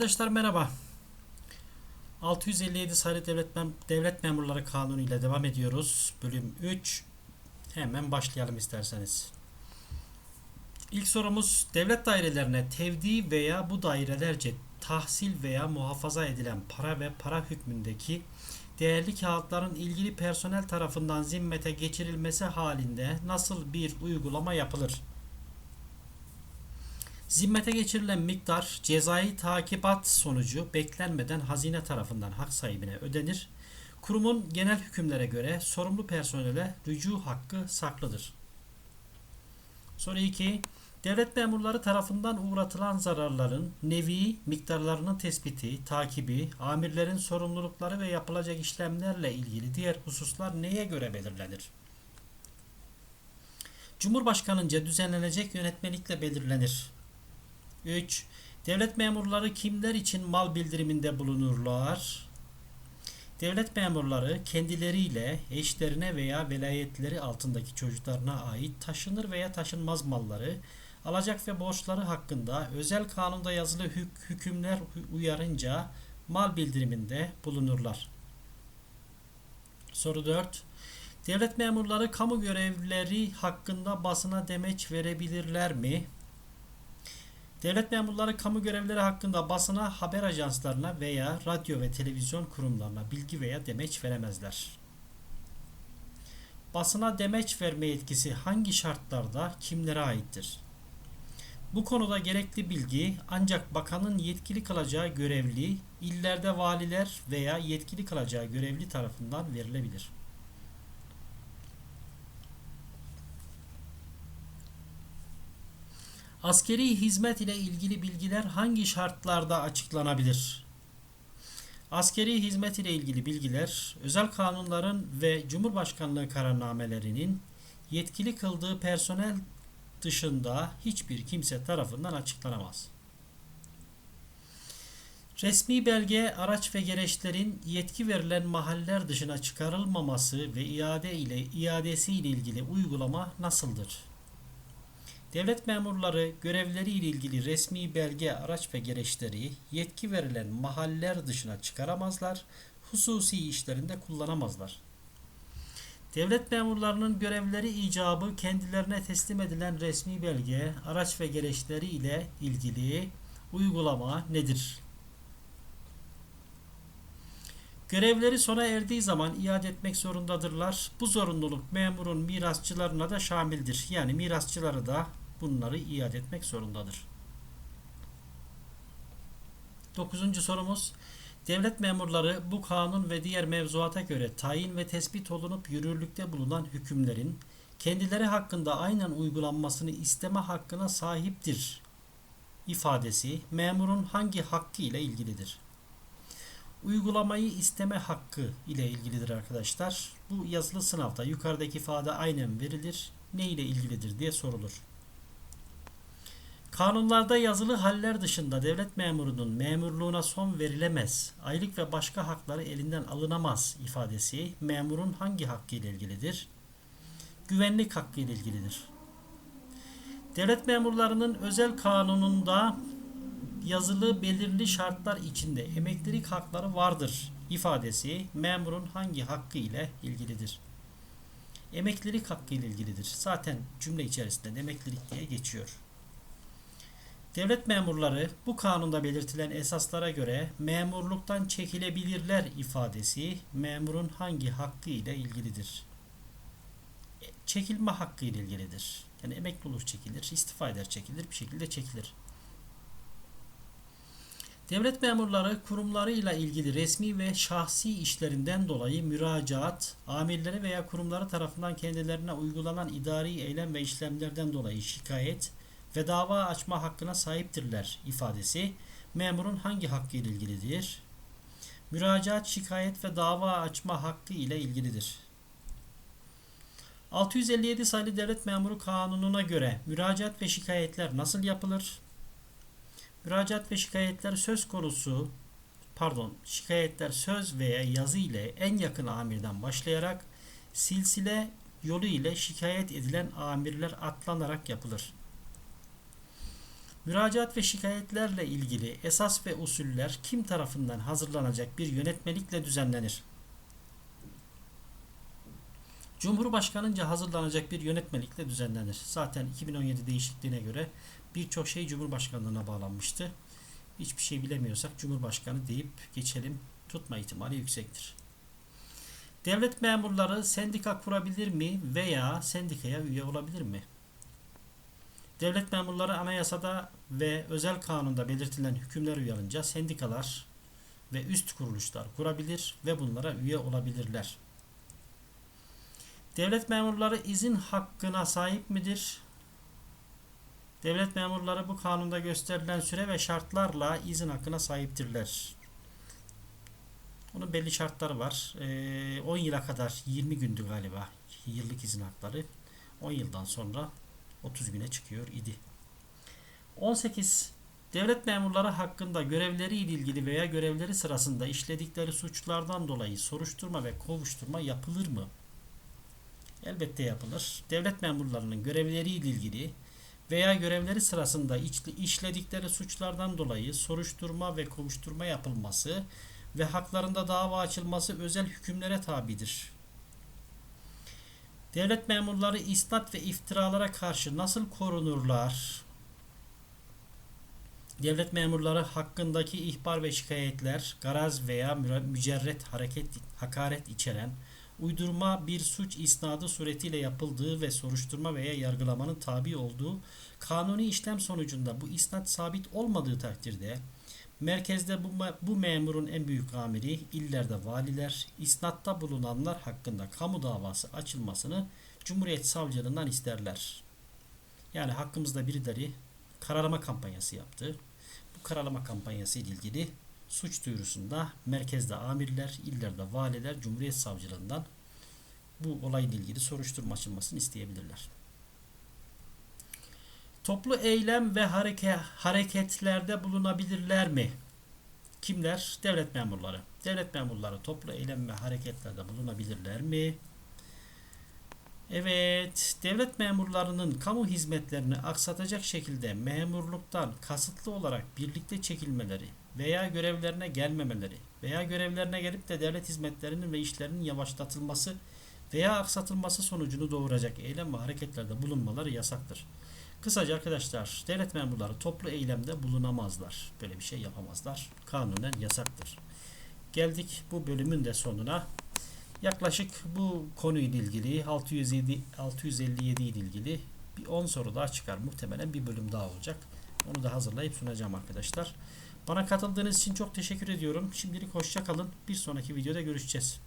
Arkadaşlar merhaba. 657 sayılı devlet, mem devlet memurları kanunu ile devam ediyoruz. Bölüm 3. Hemen başlayalım isterseniz. İlk sorumuz devlet dairelerine tevdi veya bu dairelerce tahsil veya muhafaza edilen para ve para hükmündeki değerli kağıtların ilgili personel tarafından zimmete geçirilmesi halinde nasıl bir uygulama yapılır? Zimmete geçirilen miktar cezai takibat sonucu beklenmeden hazine tarafından hak sahibine ödenir. Kurumun genel hükümlere göre sorumlu personele rücu hakkı saklıdır. Soru 2. Devlet memurları tarafından uğratılan zararların nevi, miktarlarının tespiti, takibi, amirlerin sorumlulukları ve yapılacak işlemlerle ilgili diğer hususlar neye göre belirlenir? Cumhurbaşkanınca düzenlenecek yönetmelikle belirlenir. 3. Devlet memurları kimler için mal bildiriminde bulunurlar? Devlet memurları kendileriyle eşlerine veya velayetleri altındaki çocuklarına ait taşınır veya taşınmaz malları, alacak ve borçları hakkında özel kanunda yazılı hük- hükümler uyarınca mal bildiriminde bulunurlar. Soru 4. Devlet memurları kamu görevleri hakkında basına demeç verebilirler mi? Devlet memurları kamu görevleri hakkında basına, haber ajanslarına veya radyo ve televizyon kurumlarına bilgi veya demeç veremezler. Basına demeç verme yetkisi hangi şartlarda kimlere aittir? Bu konuda gerekli bilgi ancak bakanın yetkili kılacağı görevli, illerde valiler veya yetkili kılacağı görevli tarafından verilebilir. Askeri hizmet ile ilgili bilgiler hangi şartlarda açıklanabilir? Askeri hizmet ile ilgili bilgiler, özel kanunların ve Cumhurbaşkanlığı kararnamelerinin yetkili kıldığı personel dışında hiçbir kimse tarafından açıklanamaz. Resmi belge, araç ve gereçlerin yetki verilen mahaller dışına çıkarılmaması ve iade ile iadesi ile ilgili uygulama nasıldır? Devlet memurları görevleri ile ilgili resmi belge, araç ve gereçleri yetki verilen mahaller dışına çıkaramazlar, hususi işlerinde kullanamazlar. Devlet memurlarının görevleri icabı kendilerine teslim edilen resmi belge, araç ve gereçleri ile ilgili uygulama nedir? Görevleri sona erdiği zaman iade etmek zorundadırlar. Bu zorunluluk memurun mirasçılarına da şamildir. Yani mirasçıları da bunları iade etmek zorundadır. Dokuzuncu sorumuz. Devlet memurları bu kanun ve diğer mevzuata göre tayin ve tespit olunup yürürlükte bulunan hükümlerin kendileri hakkında aynen uygulanmasını isteme hakkına sahiptir ifadesi memurun hangi hakkı ile ilgilidir? Uygulamayı isteme hakkı ile ilgilidir arkadaşlar. Bu yazılı sınavda yukarıdaki ifade aynen verilir. Ne ile ilgilidir diye sorulur. Kanunlarda yazılı haller dışında devlet memurunun memurluğuna son verilemez, aylık ve başka hakları elinden alınamaz ifadesi memurun hangi hakkı ile ilgilidir? Güvenlik hakkı ile ilgilidir. Devlet memurlarının özel kanununda yazılı belirli şartlar içinde emeklilik hakları vardır ifadesi memurun hangi hakkı ile ilgilidir? Emeklilik hakkı ile ilgilidir. Zaten cümle içerisinde emeklilik diye geçiyor. Devlet memurları bu kanunda belirtilen esaslara göre memurluktan çekilebilirler ifadesi memurun hangi hakkı ile ilgilidir? E, Çekilme hakkı ile ilgilidir. Yani emekli olur çekilir, istifa eder çekilir, bir şekilde çekilir. Devlet memurları kurumlarıyla ilgili resmi ve şahsi işlerinden dolayı müracaat, amirleri veya kurumları tarafından kendilerine uygulanan idari eylem ve işlemlerden dolayı şikayet ve dava açma hakkına sahiptirler ifadesi memurun hangi hakkı ile ilgilidir? Müracaat, şikayet ve dava açma hakkı ile ilgilidir. 657 sayılı Devlet Memuru Kanunu'na göre müracaat ve şikayetler nasıl yapılır? Müracaat ve şikayetler söz konusu pardon şikayetler söz veya yazı ile en yakın amirden başlayarak silsile yolu ile şikayet edilen amirler atlanarak yapılır. Müracaat ve şikayetlerle ilgili esas ve usuller kim tarafından hazırlanacak bir yönetmelikle düzenlenir? Cumhurbaşkanınca hazırlanacak bir yönetmelikle düzenlenir. Zaten 2017 değişikliğine göre birçok şey Cumhurbaşkanlığına bağlanmıştı. Hiçbir şey bilemiyorsak Cumhurbaşkanı deyip geçelim. Tutma ihtimali yüksektir. Devlet memurları sendika kurabilir mi veya sendikaya üye olabilir mi? Devlet memurları anayasada ve özel kanunda belirtilen hükümler uyarınca sendikalar ve üst kuruluşlar kurabilir ve bunlara üye olabilirler. Devlet memurları izin hakkına sahip midir? Devlet memurları bu kanunda gösterilen süre ve şartlarla izin hakkına sahiptirler. Onun belli şartları var. Ee, 10 yıla kadar 20 gündü galiba yıllık izin hakları. 10 yıldan sonra 30 güne çıkıyor idi. 18. Devlet memurları hakkında görevleri ile ilgili veya görevleri sırasında işledikleri suçlardan dolayı soruşturma ve kovuşturma yapılır mı? Elbette yapılır. Devlet memurlarının görevleri ile ilgili veya görevleri sırasında işledikleri suçlardan dolayı soruşturma ve kovuşturma yapılması ve haklarında dava açılması özel hükümlere tabidir. Devlet memurları isnat ve iftiralara karşı nasıl korunurlar? Devlet memurları hakkındaki ihbar ve şikayetler, garaz veya mücerret hareket, hakaret içeren, uydurma bir suç isnadı suretiyle yapıldığı ve soruşturma veya yargılamanın tabi olduğu kanuni işlem sonucunda bu isnat sabit olmadığı takdirde merkezde bu, bu memurun en büyük amiri, illerde valiler, isnatta bulunanlar hakkında kamu davası açılmasını Cumhuriyet Savcılığından isterler. Yani hakkımızda birileri kararlama kampanyası yaptı. Bu kararlama kampanyası ile ilgili suç duyurusunda merkezde amirler, illerde valiler Cumhuriyet Savcılığından bu olayla ilgili soruşturma açılmasını isteyebilirler. Toplu eylem ve hareke, hareketlerde bulunabilirler mi? Kimler? Devlet memurları. Devlet memurları toplu eylem ve hareketlerde bulunabilirler mi? Evet, devlet memurlarının kamu hizmetlerini aksatacak şekilde memurluktan kasıtlı olarak birlikte çekilmeleri veya görevlerine gelmemeleri veya görevlerine gelip de devlet hizmetlerinin ve işlerinin yavaşlatılması veya aksatılması sonucunu doğuracak eylem ve hareketlerde bulunmaları yasaktır. Kısaca arkadaşlar devlet memurları toplu eylemde bulunamazlar. Böyle bir şey yapamazlar. Kanunen yasaktır. Geldik bu bölümün de sonuna. Yaklaşık bu konuyla ilgili 607 657 ile ilgili bir 10 soru daha çıkar. Muhtemelen bir bölüm daha olacak. Onu da hazırlayıp sunacağım arkadaşlar. Bana katıldığınız için çok teşekkür ediyorum. Şimdilik hoşça kalın. Bir sonraki videoda görüşeceğiz.